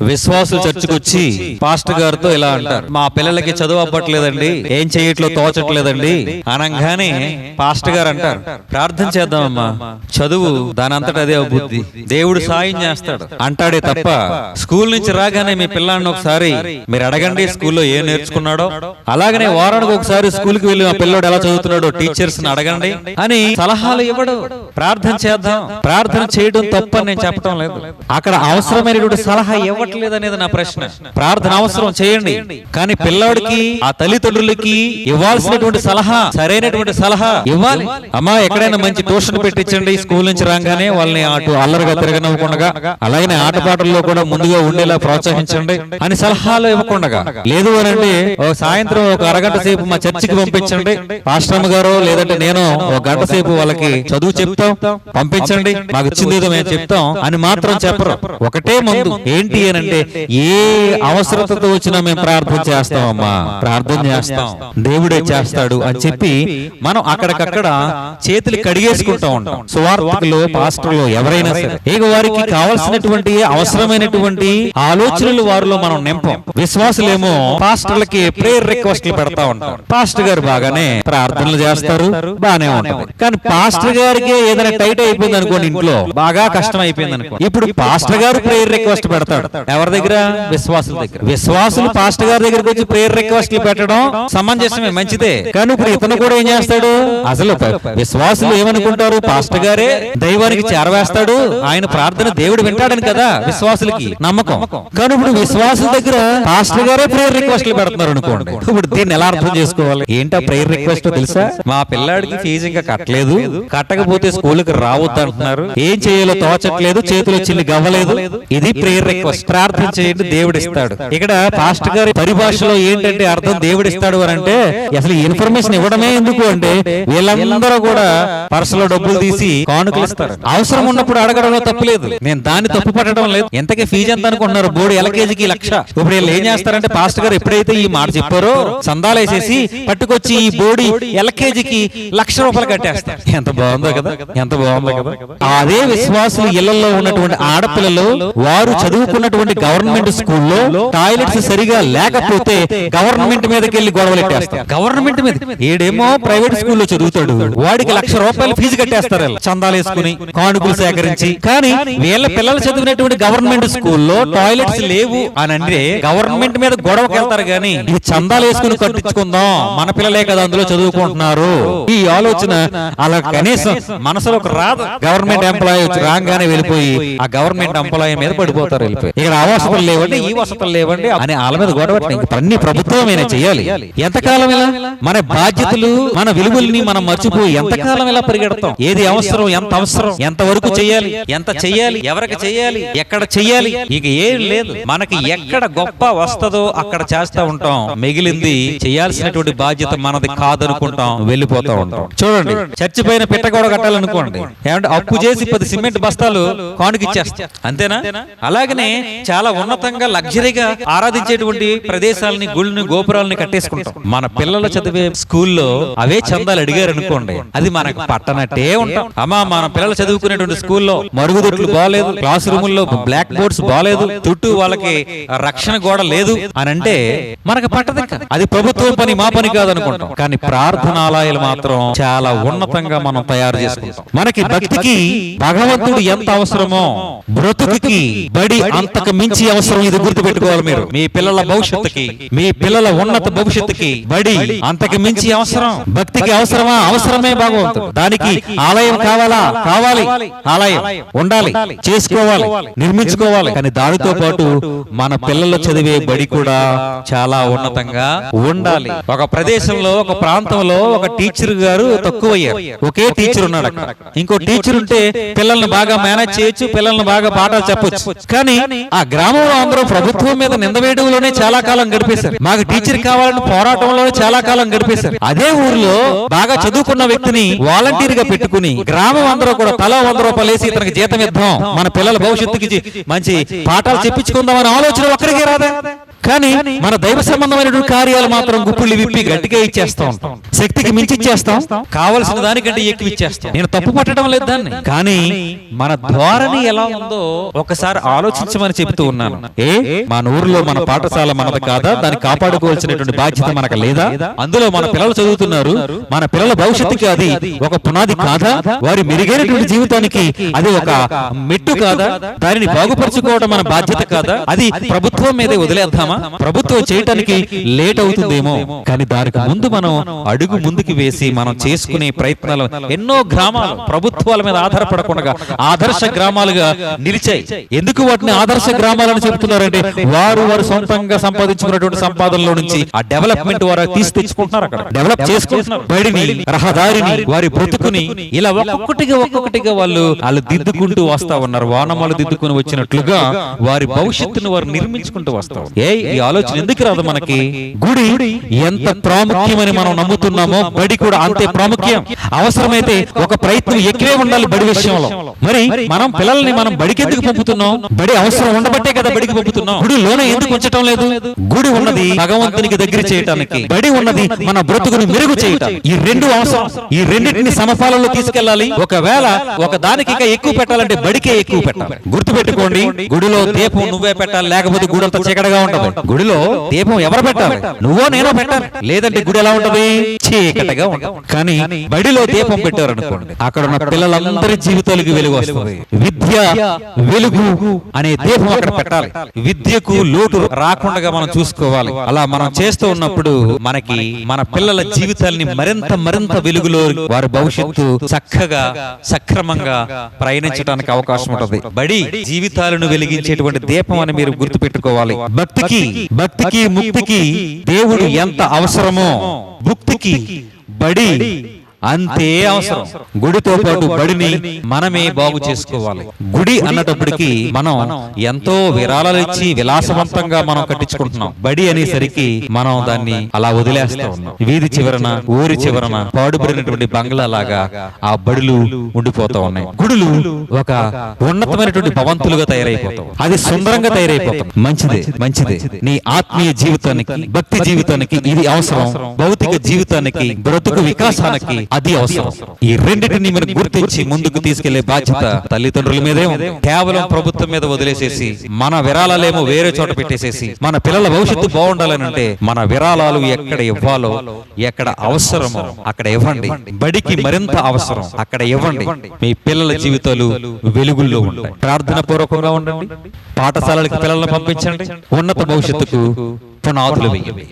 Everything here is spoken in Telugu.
విశ్వాసులు చర్చకు వచ్చి పాస్టర్ గారితో ఇలా అంటారు. మా పిల్లలకి చదువు అవ్వట్లేదండి ఏం చేయట్లో తోచట్లేదండి అనగానే పాస్టర్ గారు అంటారు. ప్రార్థన చేద్దామమ్మా చదువు దాని అంతటా అదే బుద్ధి దేవుడు సాయం చేస్తాడు. అంటాడే తప్ప స్కూల్ నుంచి రాగానే మీ పిల్లాడిని ఒకసారి మీరు అడగండి స్కూల్లో ఏం నేర్చుకున్నాడో. అలాగనే వారానికి ఒకసారి స్కూల్కి వెళ్ళి మా పిల్లోడు ఎలా చదువుతున్నాడో టీచర్స్ని అడగండి అని సలహాలు ఇవ్వడు. ప్రార్థన చేద్దాం. ప్రార్థన చేయడం తప్పు నేను చెప్పడం లేదు అక్కడ అవసరమైనటువంటి సలహా ఇవ్వట్లేదు అనేది నా ప్రశ్న. ప్రార్థన అవసరం చేయండి. కానీ పిల్లాడికి ఆ తల్లిదండ్రులకి ఇవ్వాల్సినటువంటి సలహా సరైనటువంటి సలహా ఇవ్వాలి. అమ్మా ఎక్కడైనా మంచి ట్యూషన్ పెట్టించండి స్కూల్ నుంచి రాగానే వాళ్ళని అటు అల్లరిగా తిరగనివ్వకుండా అలాగే ఆటపాటల్లో కూడా ముందుగా ఉండేలా ప్రోత్సహించండి అని సలహాలు ఇవ్వకుండా. లేదు అని అంటే సాయంత్రం ఒక అరగంట సేపు మా చర్చికి పంపించండి. పాస్టమ్ గారు లేదంటే నేను ఒక గంట సేపు వాళ్ళకి చదువు చెప్తాం పంపించండి. మాకు ఇచ్చింది ఏదో మేము చెప్తాం అని మాత్రం చెప్పరు. ఒకటే ముందు ఏంటి అంటే ఏ అవసరతతో వచ్చినా మేము ప్రార్థన చేస్తామమ్మా ప్రార్థన చేస్తాం. దేవుడే చేస్తాడు అని చెప్పి మనం అక్కడికక్కడ చేతులు కడిగేసుకుంటా ఉంటాం. సువార్తకులు పాస్టర్లు ఎవరైనా సరే. ఇక వారికి కావాల్సినటువంటి అవసరమైనటువంటి ఆలోచనలు వారిలో మనం నింపం. విశ్వాసులేమో పాస్టర్లకి ప్రేయర్ రిక్వెస్ట్లు పెడతా ఉంటాం పాస్టర్ గారు బాగానే ప్రార్థనలు చేస్తారు. బాగానే ఉంటది కానీ పాస్టర్ గారికి ఏదైనా టైట్ అయిపోయింది అనుకోండి ఇంట్లో. బాగా కష్టం అయిపోయింది అనుకో ఇప్పుడు పాస్టర్ గారు ప్రేయర్ రిక్వెస్ట్ పెడతాడు ఎవరి దగ్గర? విశ్వాసుల దగ్గర. విశ్వాసులు పాస్టర్ గారి దగ్గరికి వచ్చి ప్రేయర్ రిక్వెస్ట్లు పెట్టడం సమంజసమే మంచిదే. కానీ ఇప్పుడు ఇతను కూడా ఏం చేస్తాడు? అసలు విశ్వాసులు ఏమనుకుంటారు? పాస్టర్ గారే దైవానికి చేరవేస్తాడు. ఆయన ప్రార్థన దేవుడు వింటాడని కదా విశ్వాసులకి. నమ్మకం. కానీ ఇప్పుడు విశ్వాసుల దగ్గర పాస్టర్ గారే ప్రేయర్ రిక్వెస్ట్లు పెడుతున్నారు అనుకోండి. ఇప్పుడు దీన్ని ఎలా అర్థం చేసుకోవాలి? ఏంటా ప్రేయర్ రిక్వెస్ట్ తెలుసా? మా పిల్లాడికి ఫీజు ఇంకా కట్టలేదు. కట్టకపోతే స్కూల్కి రావద్దు అంటున్నారు ఏం చేయాలో తోచట్లేదు. చేతిలో చిల్లి గవ్వలేదు. ఇది ప్రేయర్ రిక్వెస్ట్ ప్రార్థన చేయండి దేవుడు ఇస్తాడు. ఇక్కడ పాస్టర్ గారి పరిభాషలో ఏంటంటే అర్థం దేవుడు ఇస్తాడు అని అంటే అసలు ఇన్ఫర్మేషన్ ఇవ్వడమే ఎందుకు అంటే వీళ్ళందరూ కూడా పర్సులో డబ్బులు తీసి కానుకలు ఇస్తారు. అవసరం ఉన్నప్పుడు అడగడంలో తప్పులేదు నేను దాన్ని తప్పు పట్టడం లేదు. ఎంతకే ఫీజు ఎంత అనుకుంటున్నారు బోర్డు ఎల్కేజీకి లక్ష. ఇప్పుడు వీళ్ళు ఏం చేస్తారంటే పాస్టర్ గారు ఎప్పుడైతే ఈ మాట చెప్పారో సందాలు వేసేసి పట్టుకొచ్చి ఈ బోడి ఎల్కేజీకి లక్ష రూపాయలు కట్టేస్తారు ఎంత బాగుందో కదా ఎంత బాగుందో కదా అదే విశ్వాసులు ఇళ్ళలో ఉన్నటువంటి ఆడపిల్లలు వారు చదువుకున్నటువంటి గవర్నమెంట్ స్కూల్లో టాయిలెట్స్ సరిగా లేకపోతే గవర్నమెంట్ మీదకి వెళ్ళి గొడవలు ఎట్టేస్తారు. గవర్నమెంట్ మీద? ఏడేమో ప్రైవేట్ స్కూల్లో చదువుతాడు. వాడికి లక్ష రూపాయలు ఫీజు కట్టేస్తారు. చందాలు వేసుకుని కానుకలు సేకరించి. కానీ వీళ్ళ పిల్లలు చదివినటువంటి గవర్నమెంట్ స్కూల్లో టాయిలెట్స్ లేవు అని అంటే గవర్నమెంట్ మీద గొడవకి వెళ్తారు కానీ ఇది చందాలు వేసుకుని కట్టించుకుందాం. మన పిల్లలే కదా అందులో చదువుకుంటున్నారు. ఈ ఆలోచన అలా కనీసం మనసులో ఒక రాదు. గవర్నమెంట్ ఎంప్లాయీ రాగానే వెళ్ళిపోయి ఆ గవర్నమెంట్ ఎంప్లాయీ మీద పడిపోతారు వెళ్ళిపోయి. ఆ వసతులు లేవండి ఈ వసతులు లేవండి అని వాళ్ళ మీద గొడవ అన్ని ప్రభుత్వమైనా చేయాలి? ఎంతకాలం ఇలా? మన బాధ్యతలు మన విలువల్ని మనం మర్చిపోయి ఎంతకాలం ఇలా పరిగెడతాం? ఏది అవసరం ఎంత అవసరం? ఎంత వరకు చేయాలి? ఎంత చెయ్యాలి ఎవరికి చెయ్యాలి ఎక్కడ చెయ్యాలి ఇక ఏం లేదు. మనకి ఎక్కడ గొప్ప వస్తదో అక్కడ చేస్తా ఉంటాం? మిగిలింది చేయాల్సినటువంటి బాధ్యత మనది కాదనుకుంటాం వెళ్ళిపోతా ఉంటాం. చూడండి. చర్చి పైన పిట్ట కూడా కట్టాలనుకోండి. ఏమంటే అప్పు చేసి పది సిమెంట్ బస్తాలు కానుకిచ్చేస్తా. అంతేనా అలాగనే చాలా ఉన్నతంగా లగ్జరీగా ఆరాధించేటువంటి ప్రదేశాలని గుళ్ళని గోపురాలని కట్టేసుకుంటాం. మన పిల్లలు చదివే స్కూల్లో అవే చందాలు అడిగారు అనుకోండి. అది మనకు పట్టనట్టే ఉంటాం. అమ్మా మన పిల్లలు చదువుకునేటువంటి స్కూల్లో మరుగుదొడ్లు బాగాలేదు క్లాస్ రూముల్లో బ్లాక్ బోర్డ్స్ బాగాలేదు చుట్టూ వాళ్ళకి రక్షణ గోడ లేదు అని అంటే మనకు పట్టదు అది ప్రభుత్వం పని మా పని కాదనుకుంటాం కానీ ప్రార్థనాలయాలు మాత్రం చాలా ఉన్నతంగా మనం తయారు చేసుకుంటాం. మనకి భక్తికి భగవంతుడు ఎంత అవసరమో బ్రతుకుకి బడి అంతకు మించి అవసరం ఇది గుర్తుపెట్టుకోవాలి మీరు. మీ పిల్లల భవిష్యత్తుకి మీ పిల్లల ఉన్నత భవిష్యత్తుకి బడి అంతకు మించి అవసరం. భక్తికి అవసరమా? అవసరమే భగవంతుడు దానికి ఆలయం కావాలా? కావాలి? ఆలయం. ఉండాలి. చేసుకోవాలి. నిర్మించుకోవాలి. కానీ దానితో పాటు మన పిల్లలు చదివే బడి కూడా చాలా ఉన్నతంగా ఉండాలి. ఒక ప్రదేశంలో ఒక ప్రాంతంలో ఒక టీచర్ గారు తక్కువయ్యారు. ఒకే టీచర్ ఉన్నాడు అక్కడ. ఇంకో టీచర్ ఉంటే పిల్లల్ని బాగా మేనేజ్ చేయొచ్చు పిల్లల్ని బాగా పాఠాలు చెప్పొచ్చు. కానీ ఆ గ్రామంలో అందరూ ప్రభుత్వం మీద నింద వేయడంలోనే చాలా కాలం గడిపేశారు. మాకు టీచర్ కావాలని పోరాటంలోనే చాలా కాలం గడిపేశారు. అదే ఊర్లో బాగా చదువుకున్న వ్యక్తిని వాలంటీర్గా పెట్టుకుని గ్రామం అందరూ కూడా తల వంద రూపాయలు వేసి ఇతనికి జీతం ఇద్దాం. మన పిల్లల భవిష్యత్తుకి మంచి పాఠాలు చెప్పించుకుందాం అనే ఆలోచన ఒక్కడికే రాదా? కానీ మన దైవ సంబంధమైనటువంటి కార్యాలు మాత్రం గుప్పులు విప్పి గట్టిగా ఇచ్చేస్తా. ఉంటాం శక్తికి మించి ఇచ్చేస్తాం. కావలసిన దానికంటే ఎక్కువ ఇచ్చేస్తాం. నేను తప్పు పట్టడం లేదు దాన్ని. కానీ మన ధోరణి ఎలా ఉందో ఒకసారి ఆలోచించమని చెబుతూ ఉన్నాను. ఏ? మన ఊర్లో మన పాఠశాల మనది కాదా? దాన్ని కాపాడుకోవాల్సినటువంటి బాధ్యత మనకు లేదా? అందులో మన పిల్లలు చదువుతున్నారు. మన పిల్లల భవిష్యత్తుకి అది ఒక పునాది కాదా? వారి మెరుగైనటువంటి జీవితానికి అది ఒక మెట్టు కాదా? దానిని బాగుపరచుకోవడం మన బాధ్యత కాదా? అది ప్రభుత్వం మీదే వదిలేద్దామా ప్రభుత్వం చేయటానికి లేట్ అవుతుందేమో. కానీ దానికి ముందు మనం అడుగు ముందుకు వేసి మనం చేసుకునే ప్రయత్నాలు ఎన్నో గ్రామాలు ప్రభుత్వాల మీద ఆధారపడకుండా ఆదర్శ గ్రామాలుగా నిలిచాయి. ఎందుకు వాటిని ఆదర్శ గ్రామాలని చెప్తున్నారంటే వారు వారు సొంతంగా సంపాదించుకున్నటువంటి సంపాదనలో నుంచి ఆ డెవలప్మెంట్ వారు తీసి తెచ్చుకుంటున్నారు అక్కడ. డెవలప్ చేసుకుంటున్నారు బడిని రహదారిని వారి బ్రతుకుని ఇలా ఒక్కొక్కటిగా ఒక్కొక్కటిగా వాళ్ళు వాళ్ళు దిద్దుకుంటూ వస్తా ఉన్నారు. వానమాలు దిద్దుకుని వచ్చినట్లుగా వారి భవిష్యత్తును వారు నిర్మించుకుంటూ వస్తా. ఏ ఈ ఆలోచన ఎందుకు రాదు మనకి? గుడి ఎంత ప్రాముఖ్యమని మనం నమ్ముతున్నామో బడి కూడా అంతే ప్రాముఖ్యం. అవసరమైతే ఒక ప్రయత్నం ఎక్కువే ఉండాలి బడి విషయంలో. మరి మనం పిల్లల్ని మనం బడికి ఎందుకు పంపుతున్నాం? బడి అవసరం ఉండబట్టే కదా బడికి పంపుతున్నాం. గుడిలోనే ఎందుకు ఉంచటం లేదు. గుడి ఉన్నది భగవంతునికి దగ్గర చేయటానికి. బడి ఉన్నది మన బ్రతుకుని మెరుగు చేయటం ఈ రెండు అవసరం. ఈ రెండింటిని సమపాలలో తీసుకెళ్ళాలి. ఒకవేళ ఒక దానికి ఇంకా ఎక్కువ పెట్టాలంటే బడికే ఎక్కువ పెట్టాలి. గుర్తు పెట్టుకోండి గుడిలో దీపం నువ్వే పెట్టాలి. లేకపోతే గుడి అంతా చీకటిగా ఉంటది గుడిలో దీపం ఎవరు పెట్టాలి? నువ్వో నేనో పెట్టాలి. లేదంటే గుడి ఎలా ఉంటది? చీకటిగా ఉంటది. కానీ బడిలో దీపం పెట్టారు అనుకోండి అక్కడ ఉన్న పిల్లలందరి జీవితాలకు వెలుగు వస్తుంది. విద్య వెలుగు అనే దీపం అక్కడ పెట్టాలి. విద్యకు లోటు రాకుండా మనం చూసుకోవాలి. అలా మనం చేస్తూ ఉన్నప్పుడు మనకి మన పిల్లల జీవితాల్ని మరింత మరింత వెలుగులో వారి భవిష్యత్తు చక్కగా సక్రమంగా ప్రయాణించడానికి అవకాశం ఉంటుంది. బడి జీవితాలను వెలిగించేటువంటి దీపం అని మీరు గుర్తు పెట్టుకోవాలి భక్తికి భక్తికి ముక్తికి దేవుడు ఎంత అవసరమో భుక్తికి బడి అంతే అవసరం. గుడితో పాటు బడిని మనమే బాగు చేసుకోవాలి. గుడి అన్నటప్పటికి మనం ఎంతో విరాళాలు ఇచ్చి విలాసవంతంగా మనం కట్టించుకుంటున్నాం. బడి అనేసరికి మనం దాన్ని అలా వదిలేస్తా ఉన్నాం. వీధి చివరన ఊరి చివరన పాడుబడినటువంటి బంగ్లా లాగా ఆ బడులు ఉండిపోతా ఉన్నాయి. గుడులు ఒక ఉన్నతమైనటువంటి భవంతులుగా తయారైపోతాం అది సుందరంగా తయారైపోతాం మంచిదే మంచిదే నీ ఆత్మీయ జీవితానికి భక్తి జీవితానికి ఇది అవసరం. భౌతిక జీవితానికి బ్రతుకు వికాసానికి అది అవసరం. ఈ రెండింటిని మనం గుర్తించి ముందుకు తీసుకెళ్ళే బాధ్యత తల్లిదండ్రుల మీదే కేవలం ప్రభుత్వం మీద వదిలేసేసి మన విరాళాలేమో వేరే చోట పెట్టేసేసి మన పిల్లల భవిష్యత్తు బాగుండాలని అంటే మన విరాళాలు ఎక్కడ ఇవ్వాలో ఎక్కడ అవసరమో అక్కడ ఇవ్వండి. బడికి మరింత అవసరం. అక్కడ ఇవ్వండి. మీ పిల్లల జీవితాలు వెలుగుల్లో ఉంటాయి. ప్రార్థన పూర్వకంగా ఉండండి. పాఠశాలలకు పిల్లలను పంపించండి. ఉన్నత భవిష్యత్తుకు పునాదులు వేయండి.